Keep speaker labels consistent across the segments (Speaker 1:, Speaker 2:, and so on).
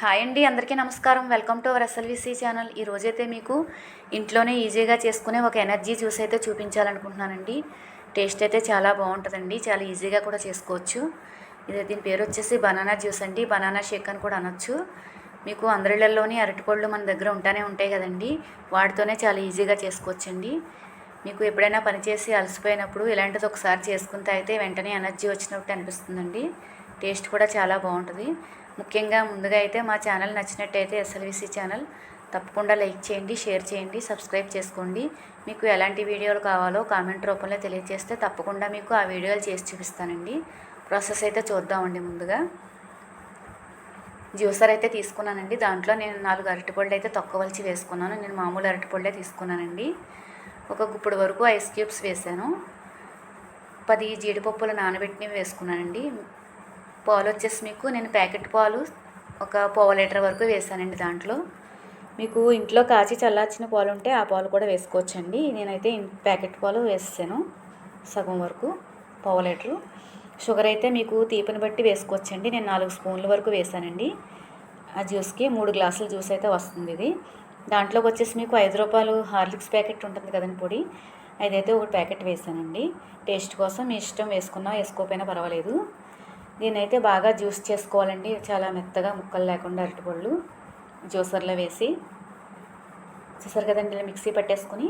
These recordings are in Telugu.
Speaker 1: హాయ్ అండి అందరికీ నమస్కారం. Welcome to our SLVC channel. ఈ అయితే మీకు ఇంట్లోనే ఈజీగా చేసుకునే ఒక ఎనర్జీ జ్యూస్ అయితే చూపించాలనుకుంటున్నానండి. టేస్ట్ అయితే చాలా బాగుంటుందండి. చాలా ఈజీగా కూడా చేసుకోవచ్చు. ఇది దీని పేరు వచ్చేసి బనానా జ్యూస్ అండి. బనానా షేక్ అని కూడా అనొచ్చు. మీకు అందరిళ్ళల్లోని అరటిపళ్ళు మన దగ్గర ఉంటానే ఉంటాయి కదండి. వాటితోనే చాలా ఈజీగా చేసుకోవచ్చండి. మీకు ఎప్పుడైనా పనిచేసి అలసిపోయినప్పుడు ఇలాంటిది ఒకసారి చేసుకుంటే అయితే వెంటనే ఎనర్జీ వచ్చినట్టు అనిపిస్తుందండి. టేస్ట్ కూడా చాలా బాగుంటుంది. ముఖ్యంగా ముందుగా అయితే మా ఛానల్ నచ్చినట్టయితే ఎస్ఎల్విసి ఛానల్ తప్పకుండా లైక్ చేయండి షేర్ చేయండి సబ్స్క్రైబ్ చేసుకోండి. మీకు ఎలాంటి వీడియోలు కావాలో కామెంట్ రూపంలో తెలియజేస్తే తప్పకుండా మీకు ఆ వీడియోలు చేసి చూపిస్తానండి. ప్రాసెస్ అయితే చూద్దామండి ముందుగా. జ్యూసర్ అయితే తీసుకున్నానండి. దాంట్లో నేను నాలుగు అరటిపళ్ళు అయితే తొక్కవలసి వేసుకున్నాను. నేను మామూలు అరటిపళ్ళే తీసుకున్నానండి. ఒక గుప్పుడు వరకు ఐస్ క్యూబ్స్ వేసాను. పది జీడిపప్పులు నానబెట్టినవి వేసుకున్నానండి. పాలు వచ్చేసి మీకు నేను ప్యాకెట్ పాలు ఒక పావు లీటర్ వరకు వేసానండి దాంట్లో. మీకు ఇంట్లో కాచి చల్లార్చిన పాలు ఉంటే ఆ పాలు కూడా వేసుకోవచ్చండి. నేనైతే ప్యాకెట్ పాలు వేసాను సగం వరకు పావు లీటరు. షుగర్ అయితే మీకు తీపిని బట్టి వేసుకోవచ్చండి. నేను నాలుగు స్పూన్ల వరకు వేసానండి. ఆ జ్యూస్కి మూడు గ్లాసుల జ్యూస్ అయితే వస్తుంది ఇది. దాంట్లోకి వచ్చేసి మీకు ఐదు రూపాయలు హార్లిక్స్ ప్యాకెట్ ఉంటుంది కదండి పొడి. అదైతే ఒక ప్యాకెట్ వేసానండి. టేస్ట్ కోసం మీ ఇష్టం వేసుకున్నా వేసుకోకపోయినా పర్వాలేదు. దీనైతే బాగా జ్యూస్ చేసుకోవాలండి. చాలా మెత్తగా ముక్కలు లేకుండా అరటిపళ్ళు జ్యూసర్లో వేసి. చూసారు కదండి ఇలా మిక్సీ పట్టేసుకుని.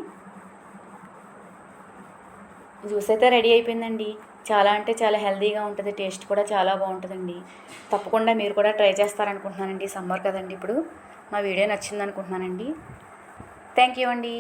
Speaker 1: జ్యూస్ అయితే రెడీ అయిపోయిందండి. చాలా అంటే చాలా హెల్తీగా ఉంటుంది టేస్ట్ కూడా చాలా బాగుంటుందండి. తప్పకుండా మీరు కూడా ట్రై చేస్తారనుకుంటున్నానండి. సమ్మర్ కదండి ఇప్పుడు. మా వీడియో నచ్చింది అనుకుంటున్నానండి థ్యాంక్ యూ అండి.